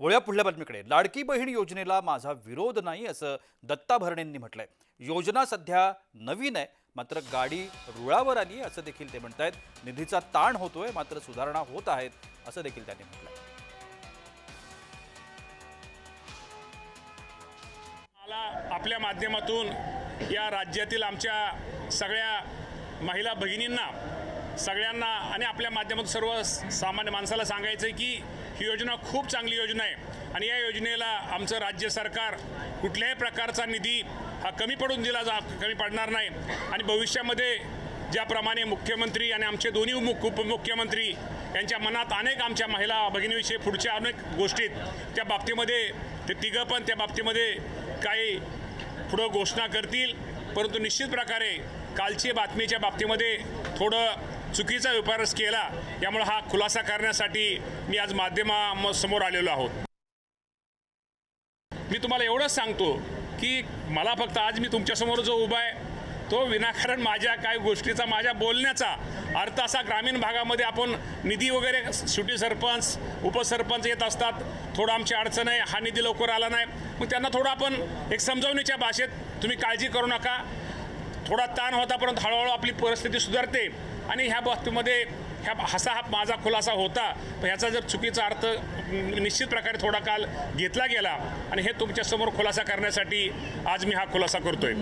वळूया पुढल्या बातमीकडे. लाडकी बहीण योजनेला माझा विरोध नाही असं दत्ता भरणेंनी म्हटलंय. योजना सध्या नवीन आहे मात्र गाडी रुळावर आली असं देखील ते म्हणत आहेत निधीचा ताण होतोय मात्र सुधारणा होत आहेत असं देखील त्यांनी म्हटलंय. मला आपल्या माध्यमातून या राज्यातील आमच्या सगळ्या महिला भगिनींना सगळ्यांना आणि आपल्या माध्यमातून सर्व सामान्य माणसाला सांगायचं आहे की ही योजना खूप चांगली योजना आहे. आणि या योजनेला आमचं राज्य सरकार कुठल्याही प्रकारचा निधी हा कमी पडून दिला जा कमी पडणार नाही. आणि भविष्यामध्ये ज्याप्रमाणे मुख्यमंत्री आणि आमचे दोन्ही मुख उपमुख्यमंत्री यांच्या मनात अनेक आमच्या महिला भगिनीविषयी पुढच्या अनेक गोष्टीत त्या बाबतीमध्ये ते तिघं पण त्या बाबतीमध्ये काही पुढं घोषणा करतील. परंतु निश्चित प्रकारे कालची बातमीच्या बाबतीमध्ये थोडं चुकीचा विपर्यास केला यामुळे हा खुलासा करण्यासाठी मी आज माध्यमासमोर आलेलो आहोत. मी तुम्हाला एवढंच सांगतो की मला फक्त आज मी तुमच्यासमोर जो उभा आहे तो विनाकारण माझ्या काही गोष्टीचा माझ्या बोलण्याचा अर्थ असा ग्रामीण भागामध्ये आपण निधी वगैरे सुटी सरपंच उपसरपंच येत असतात. थोडं आमची अडचण आहे हा निधी लवकर आला नाही. मग त्यांना थोडं आपण एक समजावणीच्या भाषेत तुम्ही काळजी करू नका. थोडा ताण होता परंतु हळूहळू आपली परिस्थिती सुधारते. आणि ह्या बाबतीमध्ये ह्या हसा हा माझा खुलासा होता. पण ह्याचा जर चुकीचा अर्थ निश्चित प्रकारे थोडा काल घेतला गेला. आणि हे तुमच्यासमोर खुलासा करण्यासाठी आज मी हा खुलासा करतोय.